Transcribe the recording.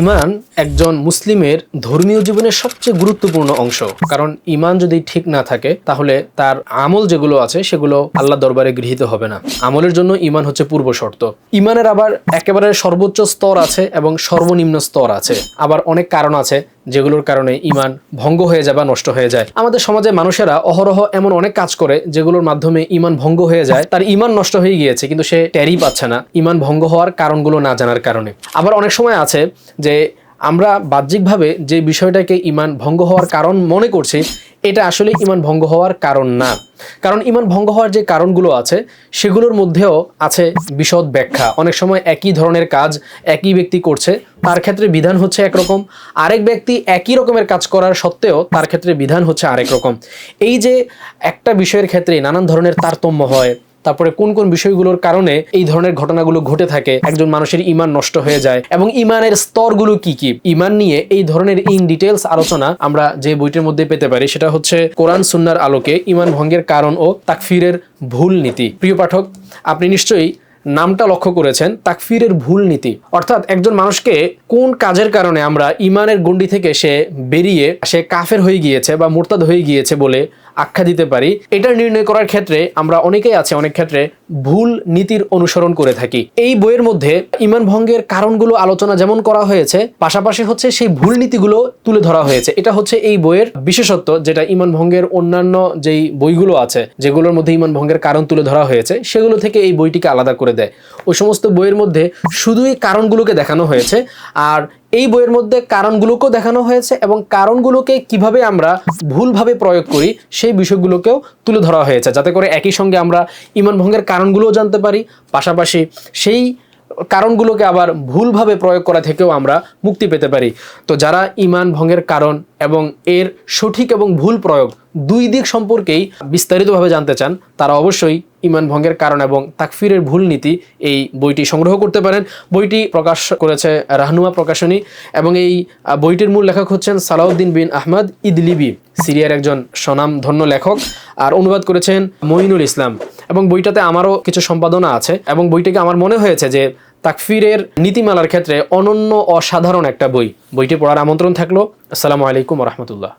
ইমান একজন মুসলিমের ধর্মীয় জীবনের সবচেয়ে গুরুত্বপূর্ণ অংশ। কারণ ইমান যদি ঠিক না থাকে, তাহলে তার আমল যেগুলো আছে, সেগুলো আল্লাহ দরবারে গৃহীত হবে না। আমলের জন্য ইমান হচ্ছে পূর্ব শর্ত। ইমানের আবার একেবারে সর্বোচ্চ স্তর আছে এবং সর্বনিম্ন স্তর আছে। আবার অনেক কারণ আছে যেগুলোর কারণে ইমান ভঙ্গ হয়ে যায় বা নষ্ট হয়ে যায়। আমাদের সমাজে মানুষেরা অহরহ এমন অনেক কাজ করে যেগুলোর মাধ্যমে ইমান ভঙ্গ হয়ে যায়। তার ইমান নষ্ট হয়ে গিয়েছে, কিন্তু সে ট্যারি পাচ্ছে না। ইমান ভঙ্গ হওয়ার কারণগুলো না জানার কারণে। আবার অনেক সময় আছে যে আমরা বাহ্যিকভাবে যে বিষয়টাকে ইমান ভঙ্গ হওয়ার কারণ মনে করছি, এটা আসলে ইমান ভঙ্গ হওয়ার কারণ না। কারণ ইমান ভঙ্গ হওয়ার যে কারণগুলো আছে, সেগুলোর মধ্যেও আছে বিশদ ব্যাখ্যা। অনেক সময় একই ধরনের কাজ একই ব্যক্তি করছে, তার ক্ষেত্রে বিধান হচ্ছে একরকম। আরেক ব্যক্তি একই রকমের কাজ করার সত্ত্বেও তার ক্ষেত্রে বিধান হচ্ছে আরেক রকম। এই যে একটা বিষয়ের ক্ষেত্রে নানান ধরনের তারতম্য হয় তারপরে কোন কোন বিষয়গুলোর কারণে এই ধরনের ঘটনাগুলো ঘটে থাকে, একজন মানুষের ইমান নষ্ট হয়ে যায়, এবং ইমানের স্তরগুলো কি কি? ইমান নিয়ে এই ধরনের ইন ডিটেলস আলোচনা আমরা যে বইটির মধ্যে পেতে পারি, সেটা হচ্ছে কোরআন সুন্নার আলোকে ইমান ভঙ্গের কারণ ও তাকফিরের ভুল নীতি। প্রিয় পাঠক, আপনি নিশ্চয়ই নামটা লক্ষ্য করেছেন, তাকফিরের ভুল নীতি। অর্থাৎ একজন মানুষকে কোন কাজের কারণে আমরা ইমানের গণ্ডি থেকে সে বেরিয়ে, সে কাফের হয়ে গিয়েছে বা মোরতাদ হয়ে গিয়েছে বলে আখ্যা দিতে পারি। এটা নির্ণয় করার ক্ষেত্রে আমরা অনেকেই আছে, অনেক ক্ষেত্রে ভুল নীতির অনুসরণ করে থাকি। এই বইয়ের মধ্যে ইমান ভঙ্গের কারণগুলো আলোচনা যেমন করা হয়েছে, পাশাপাশি হচ্ছে সেই ভুল নীতিগুলো তুলে ধরা হয়েছে। এটা হচ্ছে এই বইয়ের বিশেষত্ব, যেটা ইমান ভঙ্গের অন্যান্য যেই বইগুলো আছে, যেগুলোর মধ্যে ইমান ভঙ্গের কারণ তুলে ধরা হয়েছে, সেগুলো থেকে এই বইটিকে আলাদা করে দেয়। ওই সমস্ত বইয়ের মধ্যে শুধুই কারণগুলোকে দেখানো হয়েছে, আর এই বইয়ের মধ্যে কারণগুলোকেও দেখানো হয়েছে এবং কারণগুলোকে কীভাবে আমরা ভুলভাবে প্রয়োগ করি, সেই বিষয়গুলোকেও তুলে ধরা হয়েছে। যাতে করে একই সঙ্গে আমরা ইমান ভঙ্গের কারণগুলোও জানতে পারি, পাশাপাশি সেই কারণগুলোকে আবার ভুলভাবে প্রয়োগ করা থেকেও আমরা মুক্তি পেতে পারি। তো যারা ইমান ভঙ্গের কারণ এবং এর সঠিক এবং ভুল প্রয়োগ দুই দিক সম্পর্কেই বিস্তারিতভাবে জানতে চান, তারা অবশ্যই ইমান ভঙ্গের কারণ এবং তাকফিরের ভুল নীতি এই বইটি সংগ্রহ করতে পারেন। বইটি প্রকাশ করেছে রাহনুমা প্রকাশনী এবং এই বইটির মূল লেখক হচ্ছেন সালাউদ্দিন বিন আহমদ ইদলিবি, সিরিয়ার একজন স্বনাম ধন্য লেখক। আর অনুবাদ করেছেন মঈনুল ইসলাম। এবং বইটাতে আমারও কিছু সম্পাদনা আছে এবং বইটিকে আমার মনে হয়েছে যে তাকফিরের নীতিমালার ক্ষেত্রে অনন্য অসাধারণ একটা বই। বইটি পড়ার আমন্ত্রণ থাকল। আসসালামু আলাইকুম রহমতুল্লাহ।